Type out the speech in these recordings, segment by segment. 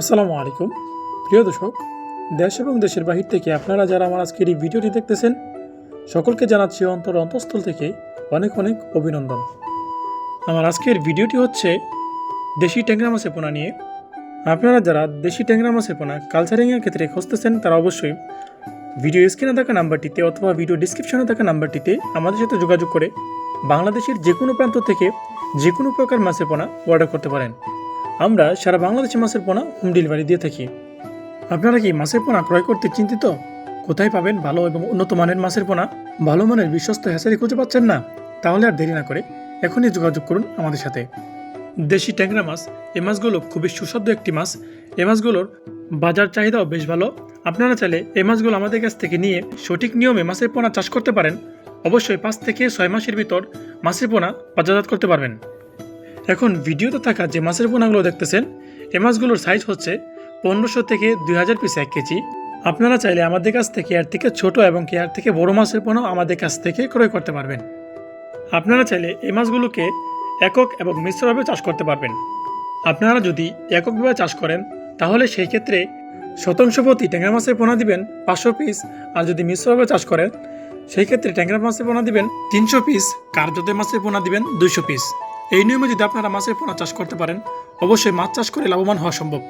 আসসালামু আলাইকুম। প্রিয় দর্শক, দেশ এবং দেশের বাহির থেকে আপনারা যারা আমার আজকের এই ভিডিওটি দেখতেছেন, সকলকে জানাচ্ছি অন্তর অন্তঃস্থল থেকে অনেক অনেক অভিনন্দন। আমার আজকের ভিডিওটি হচ্ছে দেশি ট্যাংরা মাছের পোনা নিয়ে। আপনারা যারা দেশি ট্যাংরা মাছের পোনা কালচারিংয়ের ক্ষেত্রে খুঁজতেছেন, তারা অবশ্যই ভিডিও স্ক্রিনে থাকা নাম্বারটিতে অথবা ভিডিও ডিসক্রিপশনে থাকা নাম্বারটিতে আমাদের সাথে যোগাযোগ করে বাংলাদেশের যে কোনো প্রান্ত থেকে যে কোনো প্রকার মাছের পোনা অর্ডার করতে পারেন। আমরা সারা বাংলাদেশে মাছের পোনা হোম ডেলিভারি দিয়ে থাকি। আপনারা কি মাছের পোনা ক্রয় করতে চিন্তিত? কোথায় পাবেন ভালো এবং উন্নত মানের মাছের পোনা? ভালো মানের বিশ্বস্ত হ্যাচারি খুঁজে পাচ্ছেন না? তাহলে আর দেরি না করে এখনই যোগাযোগ করুন আমাদের সাথে। দেশি ট্যাংরা মাছ, এ মাছগুলো খুবই সুস্বাদু একটি মাছ। এ মাছগুলোর বাজার চাহিদাও বেশ ভালো। আপনারা চাইলে এ মাছগুলো আমাদের কাছ থেকে নিয়ে সঠিক নিয়মে মাছের পোনা চাষ করতে পারেন। অবশ্যই পাঁচ থেকে ছয় মাসের ভিতর মাছের পোনা বাজারজাত করতে পারবেন। এখন ভিডিওতে থাকা যে মাছের পোনাগুলো দেখতেছেন এ মাছগুলোর সাইজ হচ্ছে পনেরোশো থেকে দুই হাজার পিস এক কেজি। আপনারা চাইলে আমাদের কাছ থেকে এর থেকে ছোট এবং এর থেকে বড় মাছের পোনাও আমাদের কাছ থেকে ক্রয় করতে পারবেন। আপনারা চাইলে এই মাছগুলোকে একক এবং মিশ্রভাবে চাষ করতে পারবেন। আপনারা যদি এককভাবে চাষ করেন, তাহলে সেই ক্ষেত্রে শতাংশ প্রতি ট্যাংরা মাছের পোনা দিবেন পাঁচশো পিস আর যদি মিশ্রভাবে চাষ করেন, সেই ক্ষেত্রে ট্যাংরা মাছের পোনা দিবেন তিনশো পিস কার্যতে মাছের পোনা দিবেন দুইশো পিস এই নিয়মে যদি আপনারা মাছের পোনা চাষ করতে পারেন, অবশ্যই মাছ চাষ করে লাভবান হওয়া সম্ভব।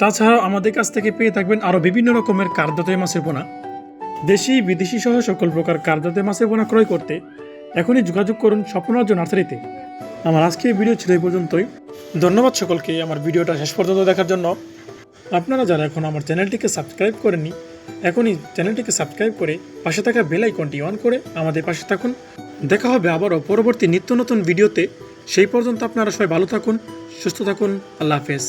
তাছাড়াও আমাদের কাছ থেকে পেয়ে থাকবেন আরও বিভিন্ন রকমের কার্যতে মাছের পোনা। দেশি, বিদেশি সহ সকল প্রকার কার্যতে মাছের পোনা ক্রয় করতে এখনই যোগাযোগ করুন স্বপ্নরাজ্য নার্সারিতে। আমার আজকের ভিডিও ছিল এই পর্যন্তই। ধন্যবাদ সকলকে আমার ভিডিওটা শেষ পর্যন্ত দেখার জন্য। আপনারা যারা এখন আমার চ্যানেলটিকে সাবস্ক্রাইব করেননি, এখনই চ্যানেলটিকে সাবস্ক্রাইব করে পাশে থাকা বেল আইকনটি অন করে আমাদের পাশে থাকুন। দেখা হবে আবারও পরবর্তী নিত্য নতুন ভিডিওতে। সেই পর্যন্ত আপনারা সবাই ভালো থাকুন সুস্থ থাকুন আল্লাহ হাফেজ।